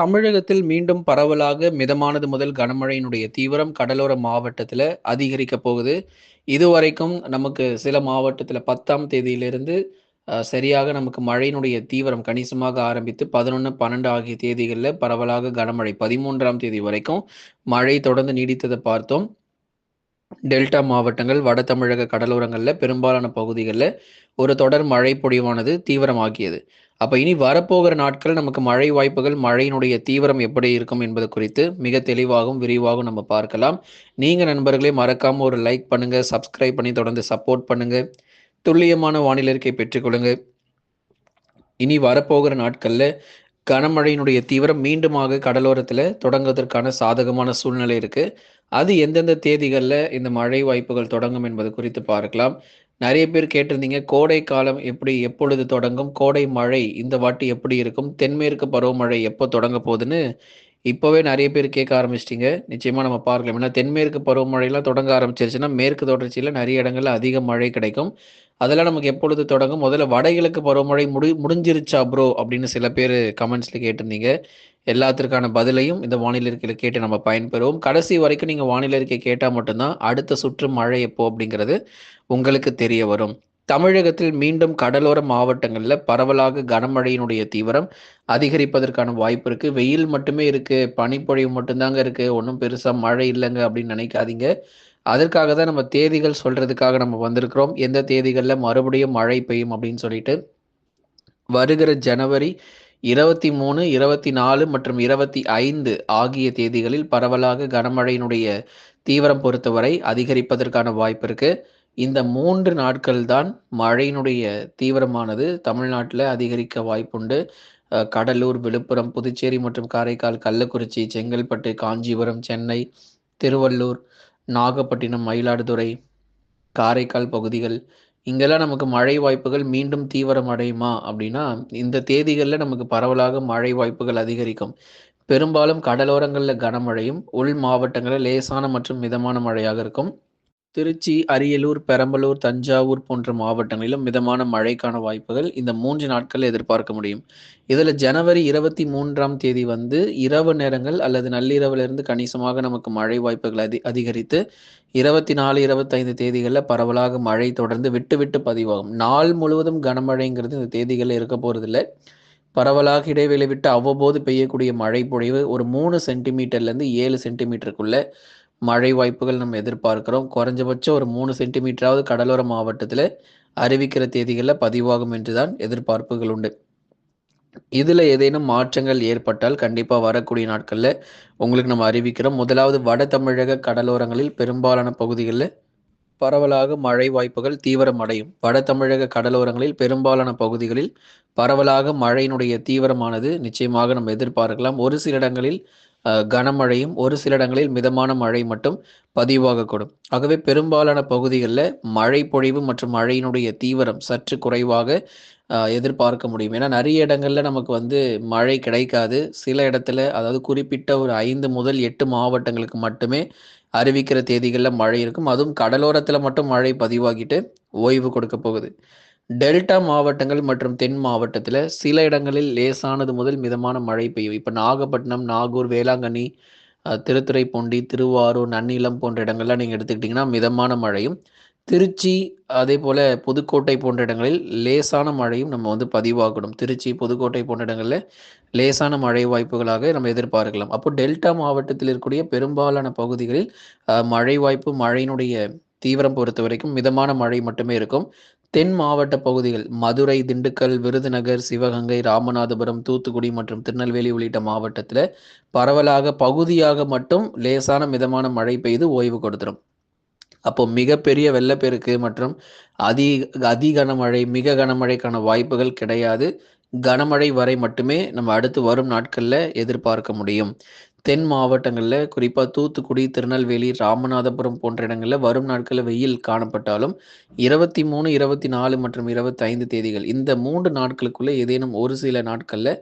தமிழகத்தில் மீண்டும் பரவலாக மிதமானது முதல் கனமழையினுடைய தீவிரம் கடலோர மாவட்டத்தில் அதிகரிக்க போகுது. இதுவரைக்கும் நமக்கு சில மாவட்டத்தில் பத்தாம் தேதியிலிருந்து சரியாக நமக்கு மழையினுடைய தீவிரம் கணிசமாக ஆரம்பித்து பதினொன்று பன்னெண்டு ஆகிய தேதிகளில் பரவலாக கனமழை பதிமூன்றாம் தேதி வரைக்கும் மழை தொடர்ந்து நீடித்ததை பார்த்தோம். டெல்டா மாவட்டங்கள் வட தமிழக கடலோரங்களில் பெரும்பாலான பகுதிகளில் ஒரு தொடர் மழை பொழிவானது தீவிரமாகியது. அப்போ இனி வரப்போகிற நாட்கள் நமக்கு மழை வாய்ப்புகள் மழையினுடைய தீவிரம் எப்படி இருக்கும் என்பது குறித்து மிக தெளிவாகவும் விரிவாகவும் நம்ம பார்க்கலாம். நீங்கள் நண்பர்களே மறக்காமல் ஒரு லைக் பண்ணுங்கள் சப்ஸ்கிரைப் பண்ணி தொடர்ந்து சப்போர்ட் பண்ணுங்கள் துல்லியமான வானிலை இருக்கை பெற்றுக்கொள்ளுங்க இனி வரப்போகிற நாட்களில் கனமழையினுடைய தீவிரம் மீண்டுமாக கடலோரத்தில் தொடங்குவதற்கான சாதகமான சூழ்நிலை இருக்குது அது எந்தெந்த தேதிகளில் இந்த மழை வாய்ப்புகள் தொடங்கும் என்பது குறித்து பார்க்கலாம். நிறைய பேர் கேட்டிருந்தீங்க கோடை காலம் எப்படி எப்பொழுது தொடங்கும் கோடை மழை இந்த வாட்டி எப்படி இருக்கும் தென்மேற்கு பருவமழை எப்போ தொடங்க போகுதுன்னு இப்போவே நிறைய பேர் கேட்க ஆரம்பிச்சிட்டிங்க. நிச்சயமாக நம்ம பார்க்கலாம். ஏன்னா தென்மேற்கு பருவமழையெல்லாம் தொடங்க ஆரம்பிச்சிருச்சுன்னா மேற்கு தொடர்ச்சியில் நிறைய இடங்கள்ல அதிக மழை கிடைக்கும். அதெல்லாம் நமக்கு எப்பொழுது தொடங்கும்? முதல்ல வடகிழக்கு பருவமழை முடி முடிஞ்சிருச்சா ப்ரோ அப்படின்னு சில பேர் கமெண்ட்ஸில் கேட்டிருந்தீங்க. எல்லாத்திற்கான பதிலையும் இந்த வானிலை இருக்கையில் கேட்டு நம்ம பயன்பெறுவோம். கடைசி வரைக்கும் நீங்கள் வானிலை இருக்கை கேட்டால் மட்டும்தான் அடுத்த சுற்று மழை எப்போ அப்படிங்கிறது உங்களுக்கு தெரிய வரும். தமிழகத்தில் மீண்டும் கடலோர மாவட்டங்களில் பரவலாக கனமழையினுடைய தீவிரம் அதிகரிப்பதற்கான வாய்ப்பு இருக்குது வெயில் மட்டுமே இருக்குது பனிப்பொழிவு மட்டும்தாங்க இருக்குது ஒன்றும் பெருசாக மழை இல்லைங்க அப்படின்னு நினைக்காதீங்க. அதற்காக தான் நம்ம தேதிகள் சொல்கிறதுக்காக நம்ம வந்திருக்கிறோம். எந்த தேதிகளில் மறுபடியும் மழை பெய்யும் அப்படின்னு சொல்லிட்டு வருகிற ஜனவரி இருபத்தி மூணு இருபத்தி நாலு மற்றும் இருபத்தி ஐந்து ஆகிய தேதிகளில் பரவலாக கனமழையினுடைய தீவிரம் பொறுத்தவரை அதிகரிப்பதற்கான வாய்ப்பு இருக்கு. இந்த மூன்று நாட்கள் தான் மழையினுடைய தீவிரமானது தமிழ்நாட்டில் அதிகரிக்க வாய்ப்புண்டு. கடலூர் விழுப்புரம் புதுச்சேரி மற்றும் காரைக்கால் கள்ளக்குறிச்சி செங்கல்பட்டு காஞ்சிபுரம் சென்னை திருவள்ளூர் நாகப்பட்டினம் மயிலாடுதுறை காரைக்கால் பகுதிகள் இங்கெல்லாம் நமக்கு மழை வாய்ப்புகள் மீண்டும் தீவிரம் அடையுமா அப்படின்னா இந்த தேதிகளில் நமக்கு பரவலாக மழை வாய்ப்புகள் அதிகரிக்கும். பெரும்பாலும் கடலோரங்களில் கனமழையும் உள் மாவட்டங்களில் லேசான மற்றும் மிதமான மழையாக இருக்கும். திருச்சி அரியலூர் பெரம்பலூர் தஞ்சாவூர் போன்ற மாவட்டங்களிலும் மிதமான மழைக்கான வாய்ப்புகள் இந்த மூன்று நாட்கள் எதிர்பார்க்க முடியும். இதில் ஜனவரி இருபத்தி மூன்றாம் தேதி வந்து இரவு நேரங்கள் அல்லது நள்ளிரவிலிருந்து கணிசமாக நமக்கு மழை வாய்ப்புகள் அதி அதிகரித்து இருபத்தி நாலு இருபத்தைந்து தேதிகளில் பரவலாக மழை தொடர்ந்து விட்டு விட்டு பதிவாகும். நாள் முழுவதும் கனமழைங்கிறது இந்த தேதிகளில் இருக்க போகிறதில்ல பரவலாக இடைவெளி விட்டு அவ்வப்போது பெய்யக்கூடிய மழை பொழிவு ஒரு மூணு சென்டிமீட்டர்லேருந்து ஏழு சென்டிமீட்டருக்குள்ளே மழை வாய்ப்புகள் நம்ம எதிர்பார்க்கிறோம். குறைஞ்சபட்சம் ஒரு மூணு சென்டிமீட்டராவது கடலோர மாவட்டத்தில் அறிவிக்கிற தேதிகளில் பதிவாகும் என்றுதான் எதிர்பார்ப்புகள் உண்டு. இதில் ஏதேனும் மாற்றங்கள் ஏற்பட்டால் கண்டிப்பாக வரக்கூடிய நாட்களில் உங்களுக்கு நம்ம அறிவிக்கிறோம். முதலாவது வட தமிழக கடலோரங்களில் பெரும்பாலான பகுதிகளில் பரவலாக மழை வாய்ப்புகள் தீவிரமடையும். வட தமிழக கடலோரங்களில் பெரும்பாலான பகுதிகளில் பரவலாக மழையினுடைய தீவிரமானது நிச்சயமாக நம்ம எதிர்பார்க்கலாம். ஒரு சில இடங்களில் கனமழையும் ஒரு சில இடங்களில் மிதமான மழை மட்டும் பதிவாகக்கூடும். ஆகவே பெரும்பாலான பகுதிகளில் மழை பொழிவு மற்றும் மழையினுடைய தீவிரம் சற்று குறைவாக எதிர்பார்க்க முடியும். ஏன்னா நிறைய இடங்கள்ல நமக்கு வந்து மழை கிடைக்காது. சில இடத்துல அதாவது குறிப்பிட்ட ஒரு ஐந்து முதல் எட்டு மாவட்டங்களுக்கு மட்டுமே அறிவிக்கிற தேதிகளில் மழை இருக்கும். அதுவும் கடலோரத்தில் மட்டும் மழை பதிவாகிட்டு ஓய்வு கொடுக்க போகுது. டெல்டா மாவட்டங்கள் மற்றும் தென் மாவட்டத்தில் சில இடங்களில் லேசானது முதல் மிதமான மழை பெய்யும். இப்போ நாகப்பட்டினம் நாகூர் வேளாங்கண்ணி திருத்துறைப்பூண்டி திருவாரூர் நன்னிலம் போன்ற இடங்கள்லாம் நீங்கள் எடுத்துக்கிட்டிங்கன்னா மிதமான மழையும் திருச்சி அதே போல் புதுக்கோட்டை போன்ற இடங்களில் லேசான மழையும் நம்ம வந்து பதிவாகணும். திருச்சி புதுக்கோட்டை போன்ற இடங்களில் லேசான மழை வாய்ப்புகளாக நம்ம எதிர்பார்க்கலாம். அப்போ டெல்டா மாவட்டத்தில் இருக்கக்கூடிய பெரும்பாலான பகுதிகளில் மழை வாய்ப்பு மழையினுடைய தீவிரம் பொறுத்த வரைக்கும் மிதமான மழை மட்டுமே இருக்கும். தென் மாவட்ட பகுதிகள் மதுரை திண்டுக்கல் விருதுநகர் சிவகங்கை ராமநாதபுரம் தூத்துக்குடி மற்றும் திருநெல்வேலி உள்ளிட்ட மாவட்டத்தில் பரவலாக பகுதியாக மட்டும் லேசான மிதமான மழை பெய்து ஓய்வு கொடுத்துரும். அப்போ மிகப்பெரிய வெள்ளப்பெருக்கு மற்றும் அதி அதி கனமழை மிக கனமழைக்கான வாய்ப்புகள் கிடையாது. கனமழை வரை மட்டுமே நம்ம அடுத்து வரும் நாட்களில் எதிர்பார்க்க முடியும். தென் மாவட்டங்களில் குறிப்பாக தூத்துக்குடி திருநெல்வேலி ராமநாதபுரம் போன்ற இடங்களில் வரும் நாட்களில் வெயில் காணப்பட்டாலும் இருபத்தி மூணு இருபத்தி நாலு மற்றும் இருபத்தைந்து தேதிகள் இந்த மூன்று நாட்களுக்குள்ளே ஏதேனும் ஒரு சில நாட்களில்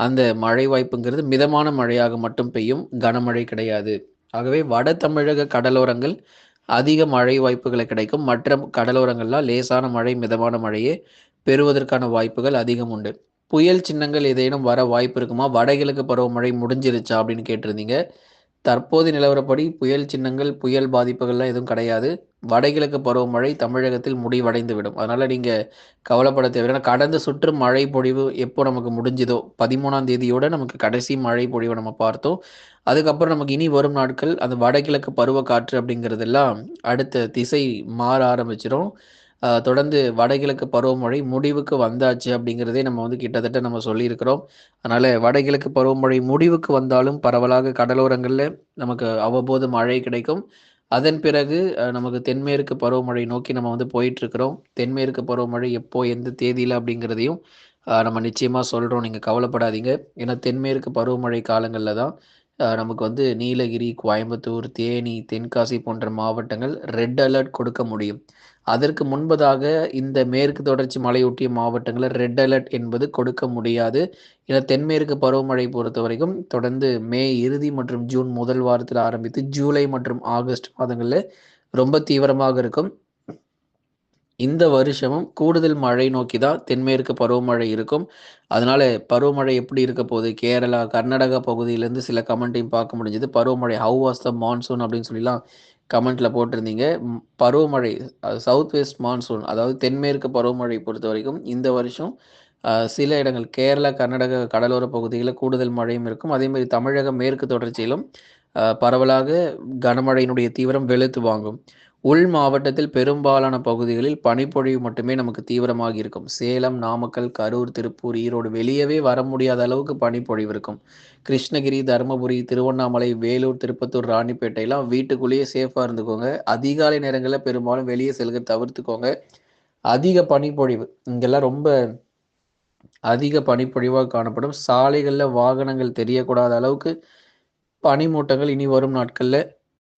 அந்த மழை வாய்ப்புங்கிறது மிதமான மழையாக மட்டும் பெய்யும் கனமழை கிடையாது. ஆகவே வட தமிழக கடலோரங்கள் அதிக மழை வாய்ப்புகளை கிடைக்கும். மற்ற கடலோரங்கள்லாம் லேசான மழை மிதமான மழையே பெறுவதற்கான வாய்ப்புகள் அதிகம் உண்டு. புயல் சின்னங்கள் ஏதேனும் வர வாய்ப்பு இருக்குமா? வடகிழக்கு பருவமழை முடிஞ்சிருச்சா? அப்படின்னு கேட்டிருந்தீங்க. தற்போது நிலவரப்படி புயல் சின்னங்கள், புயல் பாதிப்புகள்லாம் எதுவும் கிடையாது. வடகிழக்கு பருவமழை தமிழகத்தில் முடிவடைந்து விடும் அதனால் நீங்கள் கவலைப்பட தேவையில்ல. ஏன்னா கடந்த சுற்று மழை பொழிவு எப்போ நமக்கு முடிஞ்சதோ, 13ஆம் தேதியோட நமக்கு கடைசி மழை பொழிவை நம்ம பார்த்தோம். அதுக்கப்புறம் நமக்கு இனி வரும் நாட்கள் அந்த வடகிழக்கு பருவ காற்று அப்படிங்கிறதெல்லாம் அடுத்த திசை மாற ஆரம்பிச்சிடும் தொடர்ந்து வடகிழக்கு பருவமழை முடிவுக்கு வந்தாச்சு அப்படிங்கிறதே நம்ம வந்து கிட்டத்தட்ட நம்ம சொல்லியிருக்கிறோம். அதனால வடகிழக்கு பருவமழை முடிவுக்கு வந்தாலும் பரவலாக கடலோரங்களில் நமக்கு அவ்வப்போது மழை கிடைக்கும். அதன் பிறகு நமக்கு தென்மேற்கு பருவமழை நோக்கி நம்ம வந்து போயிட்டுருக்கிறோம். தென்மேற்கு பருவமழை எப்போ, எந்த தேதியில் அப்படிங்கிறதையும் நம்ம நிச்சயமாக சொல்கிறோம் நீங்கள் கவலைப்படாதீங்க. ஏன்னா தென்மேற்கு பருவமழை காலங்களில் தான் நமக்கு வந்து நீலகிரி, கோயம்புத்தூர், தேனி, தென்காசி போன்ற மாவட்டங்கள் ரெட் அலர்ட் கொடுக்க முடியும். அதற்கு முன்பதாக இந்த மேற்கு தொடர்ச்சி மலையொட்டிய மாவட்டங்களில் ரெட் அலர்ட் என்பது கொடுக்க முடியாது. ஏன்னா தென்மேற்கு பருவமழை பொறுத்தவரைக்கும் தொடர்ந்து மே இறுதி மற்றும் ஜூன் முதல் வாரத்தில் ஆரம்பித்து ஜூலை மற்றும் ஆகஸ்ட் மாதங்களில் ரொம்ப தீவிரமாக இருக்கும். இந்த வருஷமும் கூடுதல் மழை நோக்கி தான் தென்மேற்கு பருவமழை இருக்கும். அதனால பருவமழை எப்படி இருக்க போகுது? கேரளா, கர்நாடகா பகுதியிலேருந்து சில கமெண்ட்டையும் பார்க்க முடிஞ்சது. பருவமழை ஹவு வாஸ் த மான்சூன் அப்படின்னு சொல்லிலாம் கமெண்ட்ல போட்டிருந்தீங்க. பருவமழை சவுத் வெஸ்ட் மான்சூன் அதாவது தென்மேற்கு பருவமழை பொறுத்த வரைக்கும் இந்த வருஷம் சில இடங்கள் கேரளா, கர்நாடக கடலோர பகுதியில் கூடுதல் மழையும் இருக்கும். அதே மாதிரி தமிழக மேற்கு தொடர்ச்சியிலும் பரவலாக கனமழையினுடைய தீவிரம் வெளுத்து வாங்கும். உள் மாவட்டத்தில் பெரும்பாலான பகுதிகளில் பனிப்பொழிவு மட்டுமே நமக்கு தீவிரமாக இருக்கும். சேலம், நாமக்கல், கரூர், திருப்பூர், ஈரோடு வெளியவே வர முடியாத அளவுக்கு பனிப்பொழிவு இருக்கும். கிருஷ்ணகிரி, தருமபுரி, திருவண்ணாமலை, வேலூர், திருப்பத்தூர், ராணிப்பேட்டையெல்லாம் வீட்டுக்குள்ளேயே சேஃபாக இருந்துக்கோங்க. அதிகாலை நேரங்களில் பெரும்பாலும் வெளியே செல்க தவிர்த்துக்கோங்க. அதிக பனிப்பொழிவு இங்கெல்லாம் ரொம்ப அதிக பனிப்பொழிவாக காணப்படும். சாலைகளில் வாகனங்கள் தெரியக்கூடாத அளவுக்கு பனிமூட்டங்கள் இனி வரும் நாட்களில்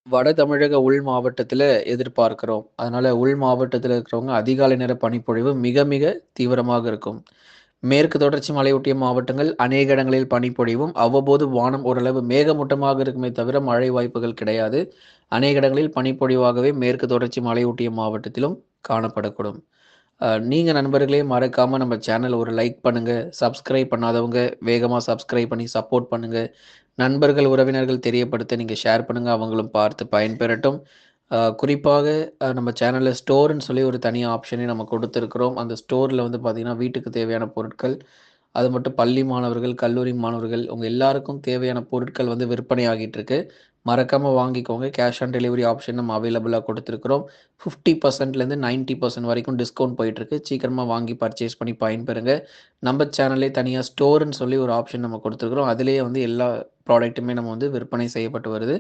வட தமிழக உள் மாவட்டத்தில் எதிர்பார்க்கிறோம். அதனால உள் மாவட்டத்தில் இருக்கிறவங்க அதிகாலை நேர பனிப்பொழிவு மிக மிக தீவிரமாக இருக்கும். மேற்கு தொடர்ச்சி மலையொட்டிய மாவட்டங்கள் அநேக இடங்களில் பனிப்பொழிவும், அவ்வப்போது வானம் ஓரளவு மேகமூட்டமாக இருக்குமே தவிர மழை வாய்ப்புகள் கிடையாது. அநேக இடங்களில் பனிப்பொழிவாகவே மேற்கு தொடர்ச்சி மலையொட்டிய மாவட்டத்திலும் காணப்படக்கூடும். நீங்கள் நண்பர்களே மறக்காமல் நம்ம சேனல் ஒரு லைக் பண்ணுங்கள் சப்ஸ்கிரைப் பண்ணாதவங்க வேகமாக சப்ஸ்கிரைப் பண்ணி சப்போர்ட் பண்ணுங்கள் நண்பர்கள், உறவினர்கள் தெரியப்படுத்த நீங்கள் ஷேர் பண்ணுங்கள் அவங்களும் பார்த்து பயன்பெறட்டும். குறிப்பாக நம்ம சேனலில் ஸ்டோர்னு சொல்லி ஒரு தனி ஆப்ஷனே நம்ம கொடுத்துருக்குறோம் அந்த ஸ்டோரில் வந்து பார்த்திங்கன்னா வீட்டுக்கு தேவையான பொருட்கள், அது மட்டும் பள்ளி மாணவர்கள், கல்லூரி மாணவர்கள் உங்கள் எல்லாருக்கும் தேவையான பொருட்கள் வந்து விற்பனை ஆகிட்டு இருக்கு. மறக்காம வாங்கிக்கோங்க. கேஷ் ஆன் டெலிவரி ஆப்ஷன் நம்ம அவைலபிளாக கொடுத்துருக்குறோம் ஃபிஃப்டி பர்சன்ட்லேருந்து நைன்ட்டி பர்சன்ட் வரைக்கும் டிஸ்கவுண்ட் போயிட்டுருக்கு. சீக்கிரமாக வாங்கி பர்ச்சேஸ் பண்ணி பயன்பெறுங்க. நம்ம சேனல்லே தனியாக ஸ்டோருன்னு சொல்லி ஒரு ஆப்ஷன் நம்ம கொடுத்துருக்குறோம் அதிலேயே வந்து எல்லா ப்ராடக்ட்டுமே நம்ம வந்து விற்பனை செய்யப்பட்டு வருது.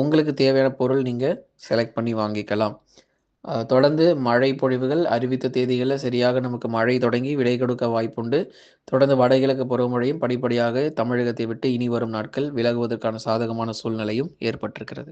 உங்களுக்கு தேவையான பொருள் நீங்கள் செலக்ட் பண்ணி வாங்கிக்கலாம். தொடர்ந்து மழை பொழிவுகள் அறிவித்த தேதிகளில் சரியாக நமக்கு மழை தொடங்கி விடை கொடுக்க வாய்ப்புண்டு. தொடர்ந்து வடகிழக்கு பருவமழையும் படிப்படியாக தமிழகத்தை விட்டு இனி வரும் நாட்கள் விலகுவதற்கான சாதகமான சூழ்நிலையும் ஏற்பட்டிருக்கிறது.